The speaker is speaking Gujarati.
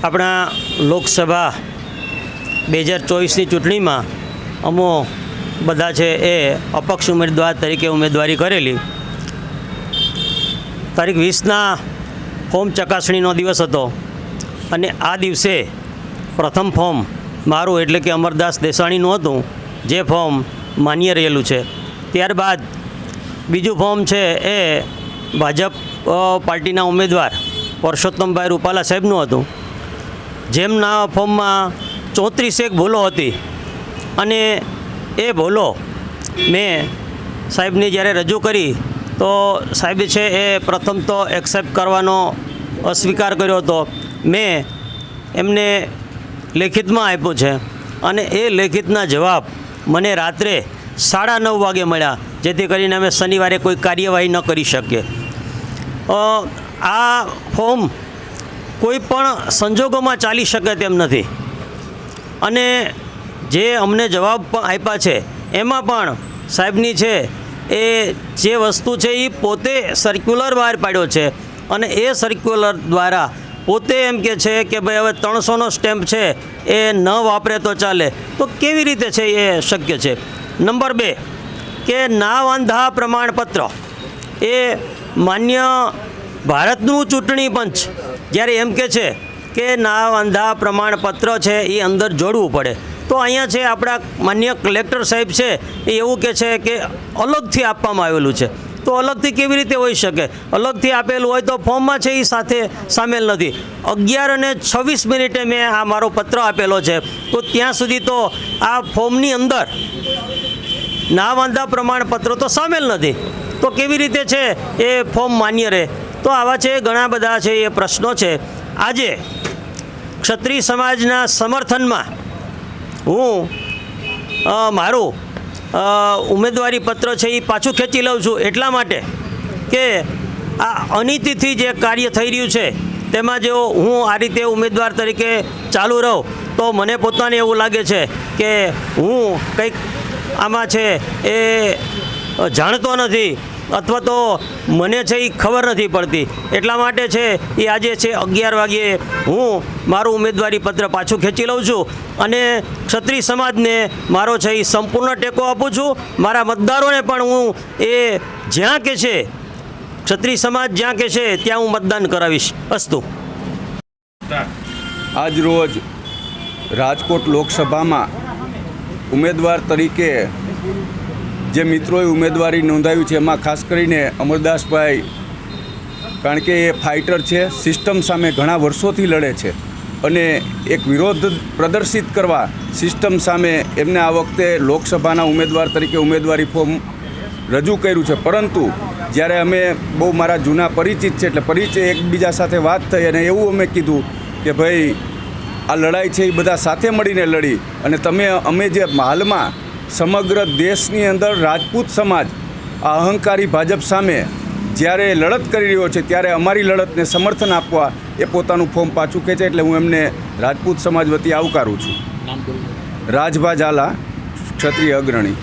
આપણા લોકસભા બે હજાર ચોવીસની ચૂંટણીમાં અમો બધા છે એ અપક્ષ ઉમેદવાર તરીકે ઉમેદવારી કરેલી. તારીખ વીસના ફોર્મ ચકાસણીનો દિવસ હતો અને આ દિવસે પ્રથમ ફોર્મ મારું એટલે કે અમરદાસ દેસાણીનું હતું, જે ફોર્મ માન્ય રહેલું છે. ત્યારબાદ બીજું ફોર્મ છે એ ભાજપ પાર્ટીના ઉમેદવાર પરસોત્તમભાઈ રૂપાલા સાહેબનું હતું. જેમના ફોર્મમાં ચોત્રીસેક ભૂલો હતી અને એ ભૂલો મેં સાહેબને જ્યારે રજૂ કરી, તો સાહેબ છે એ પ્રથમ તો એક્સેપ્ટ કરવાનો અસ્વીકાર કર્યો હતો. મેં એમને લેખિતમાં આપ્યો છે અને એ લેખિતના જવાબ મને રાત્રે સાડા નવ વાગે મળ્યા, જેથી કરીને અમે શનિવારે કોઈ કાર્યવાહી ન કરી શકીએ. આ ફોર્મ કોઈ પણ સંજોગોમાં ચાલી શકે તેમ નથી. અને જે અમને જવાબ પણ આપ્યા છે, એમાં પણ સાહેબની છે, એ જે વસ્તુ છે એ પોતે સર્ક્યુલર બહાર પાડ્યો છે. અને એ સર્ક્યુલર દ્વારા પોતે એમ કે છે કે ભાઈ હવે ત્રણસોનો સ્ટેમ્પ છે, એ ન વાપરે તો ચાલે. તો કેવી રીતે છે એ શક્ય છે? નંબર બે, કે ના વાંધા પ્રમાણપત્ર એ માન્ય ભારતનું ચૂંટણી પંચ જ્યારે એમ કે છે કે ના વાંધા પ્રમાણપત્ર છે એ અંદર જોડવું પડે. તો અહીંયા છે આપણા માન્ય કલેક્ટર સાહેબ છે એ એવું કે છે કે અલગથી આપવામાં આવેલું છે. તો અલગથી કેવી રીતે હોઈ શકે? અલગથી આપેલું હોય તો ફોર્મમાં છે એ સાથે સામેલ નથી. અગિયાર અને છવ્વીસ મિનિટે મેં આ મારો પત્ર આપેલો છે. તો ત્યાં સુધી તો આ ફોર્મની અંદર ના વાંધા પ્રમાણપત્ર તો સામેલ નથી. તો કેવી રીતે છે એ ફોર્મ માન્ય રહે? તો આવા છે, ઘણા બધા છે એ પ્રશ્નો છે. આજે ક્ષત્રિય સમાજના સમર્થનમાં હું મારું ઉમેદવારી પત્ર છે એ પાછું ખેંચી લઉં છું. એટલા માટે કે આ અનિતિથી જે કાર્ય થઈ રહ્યું છે, તેમાં જો હું આ રીતે ઉમેદવાર તરીકે ચાલુ રહું, તો મને પોતાને એવું લાગે છે કે હું કંઈક આમાં છે એ જાણતો નથી. અથવા તો મને છે એ ખબર નથી પડતી. એટલા માટે છે એ આજે છે અગિયાર વાગ્યે હું મારું ઉમેદવારી પત્ર પાછું ખેંચી લઉં છું અને ક્ષત્રિય સમાજને મારો છે એ સંપૂર્ણ ટેકો આપું છું. મારા મતદારોને પણ હું એ જ્યાં કે છે, ક્ષત્રિય સમાજ જ્યાં કે છે ત્યાં હું મતદાન કરાવીશ. અસ્તુ. આજ રોજ રાજકોટ લોકસભામાં ઉમેદવાર તરીકે જે મિત્રોએ ઉમેદવારી નોંધાવી છે, એમાં ખાસ કરીને અમરદાસભાઈ, કારણ કે એ ફાઇટર છે, સિસ્ટમ સામે ઘણા વર્ષોથી લડે છે અને એક વિરોધ પ્રદર્શિત કરવા સિસ્ટમ સામે એમને આ વખતે લોકસભાના ઉમેદવાર તરીકે ઉમેદવારી ફોર્મ રજૂ કર્યું છે. પરંતુ જ્યારે અમે બહુ મારા જૂના પરિચિત છે, એટલે પરિચય એકબીજા સાથે વાત થઈ અને એવું અમે કીધું કે ભાઈ, આ લડાઈ છે, એ બધા સાથે મળીને લડી અને તમે, અમે જે હાલમાં સમગ્ર દેશની અંદર રાજપૂત સમાજ આ અહંકારી ભાજપ સામે જ્યારે લડત કરી રહ્યો છે ત્યારે અમારી લડતને સમર્થન આપવા એ પોતાનું ફોર્મ પાછું ખેંચે એટલે હું એમને રાજપૂત સમાજ વતી આવકારું છું. રાજભા ઝાલા ક્ષત્રિય અગ્રણી.